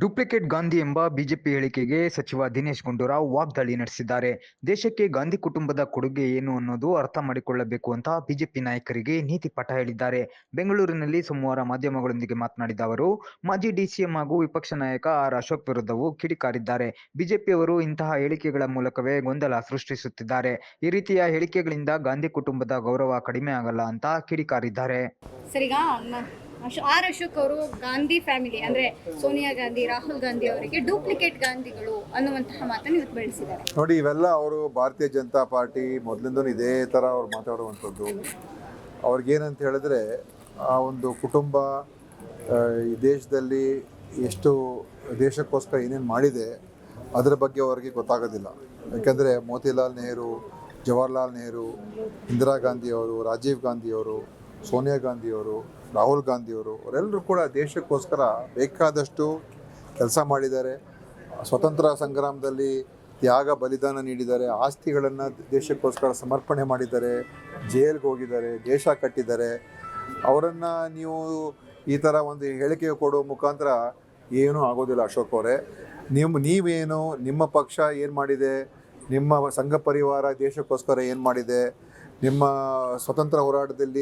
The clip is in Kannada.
ಡೂಪ್ಲಿಕೇಟ್ ಗಾಂಧಿ ಎಂಬ ಬಿಜೆಪಿ ಹೇಳಿಕೆಗೆ ಸಚಿವ ದಿನೇಶ್ ಗುಂಡೂರಾವ್ ವಾಗ್ದಾಳಿ ನಡೆಸಿದ್ದಾರೆ. ದೇಶಕ್ಕೆ ಗಾಂಧಿ ಕುಟುಂಬದ ಕೊಡುಗೆ ಏನು ಅನ್ನೋದು ಅರ್ಥ ಮಾಡಿಕೊಳ್ಳಬೇಕು ಅಂತ ಬಿಜೆಪಿ ನಾಯಕರಿಗೆ ನೀತಿ ಪಾಠ ಹೇಳಿದ್ದಾರೆ. ಬೆಂಗಳೂರಿನಲ್ಲಿ ಸೋಮವಾರ ಮಾಧ್ಯಮಗಳೊಂದಿಗೆ ಮಾತನಾಡಿದ ಅವರು, ಮಾಜಿ ಡಿಸಿಎಂ ಹಾಗೂ ವಿಪಕ್ಷ ನಾಯಕ ಆರ್ ಅಶೋಕ್ ವಿರುದ್ಧವೂ ಕಿಡಿಕಾರಿದ್ದಾರೆ. ಬಿಜೆಪಿಯವರು ಇಂತಹ ಹೇಳಿಕೆಗಳ ಮೂಲಕವೇ ಗೊಂದಲ ಸೃಷ್ಟಿಸುತ್ತಿದ್ದಾರೆ. ಈ ರೀತಿಯ ಹೇಳಿಕೆಗಳಿಂದ ಗಾಂಧಿ ಕುಟುಂಬದ ಗೌರವ ಕಡಿಮೆ ಆಗಲ್ಲ ಅಂತ ಕಿಡಿಕಾರಿದ್ದಾರೆ. ಆರ್ ಅಶೋಕ್ ಅವರು ಗಾಂಧಿ ಫ್ಯಾಮಿಲಿ, ಅಂದ್ರೆ ಸೋನಿಯಾ ಗಾಂಧಿ, ರಾಹುಲ್ ಗಾಂಧಿ ಅವರಿಗೆ ಡೂಪ್ಲಿಕೇಟ್ ಗಾಂಧಿಗಳು ಅನ್ನುವಂತಹ ಮಾತನ್ನು ಇವತ್ತು ಬೆಳೆಸಿದ್ದಾರೆ. ನೋಡಿ, ಇವೆಲ್ಲ ಅವರು ಭಾರತೀಯ ಜನತಾ ಪಾರ್ಟಿ ಮೊದಲಿಂದನೂ ಇದೇ ಥರ ಅವ್ರು ಮಾತಾಡುವಂಥದ್ದು. ಅವ್ರಿಗೇನಂತ ಹೇಳಿದ್ರೆ, ಆ ಒಂದು ಕುಟುಂಬ ಈ ದೇಶದಲ್ಲಿ ಎಷ್ಟು ದೇಶಕ್ಕೋಸ್ಕರ ಏನೇನು ಮಾಡಿದೆ, ಅದರ ಬಗ್ಗೆ ಅವರಿಗೆ ಗೊತ್ತಾಗೋದಿಲ್ಲ. ಯಾಕೆಂದರೆ ಮೋತಿಲಾಲ್ ನೆಹರು, ಜವಾಹರ್ಲಾಲ್ ನೆಹರು, ಇಂದಿರಾ ಗಾಂಧಿಯವರು ರಾಜೀವ್ ಗಾಂಧಿಯವರು ಸೋನಿಯಾ ಗಾಂಧಿಯವರು ರಾಹುಲ್ ಗಾಂಧಿಯವರು, ಅವರೆಲ್ಲರೂ ಕೂಡ ದೇಶಕ್ಕೋಸ್ಕರ ಬೇಕಾದಷ್ಟು ಕೆಲಸ ಮಾಡಿದ್ದಾರೆ. ಸ್ವತಂತ್ರ ಸಂಗ್ರಾಮದಲ್ಲಿ ತ್ಯಾಗ, ಬಲಿದಾನ ನೀಡಿದ್ದಾರೆ. ಆಸ್ತಿಗಳನ್ನು ದೇಶಕ್ಕೋಸ್ಕರ ಸಮರ್ಪಣೆ ಮಾಡಿದ್ದಾರೆ. ಜೈಲ್ಗೆ ಹೋಗಿದ್ದಾರೆ, ದೇಶ ಕಟ್ಟಿದ್ದಾರೆ. ಅವರನ್ನು ನೀವು ಈ ಥರ ಒಂದು ಹೇಳಿಕೆ ಕೊಡೋ ಮುಖಾಂತರ ಏನೂ ಆಗೋದಿಲ್ಲ ಅಶೋಕ್ ಅವರೇ. ನಿಮ್ಮ ನೀವೇನು, ನಿಮ್ಮ ಪಕ್ಷ ಏನು ಮಾಡಿದೆ? ನಿಮ್ಮ ಸಂಘ ಪರಿವಾರ ದೇಶಕ್ಕೋಸ್ಕರ ಏನು ಮಾಡಿದೆ? ನಿಮ್ಮ ಸ್ವತಂತ್ರ ಹೋರಾಟದಲ್ಲಿ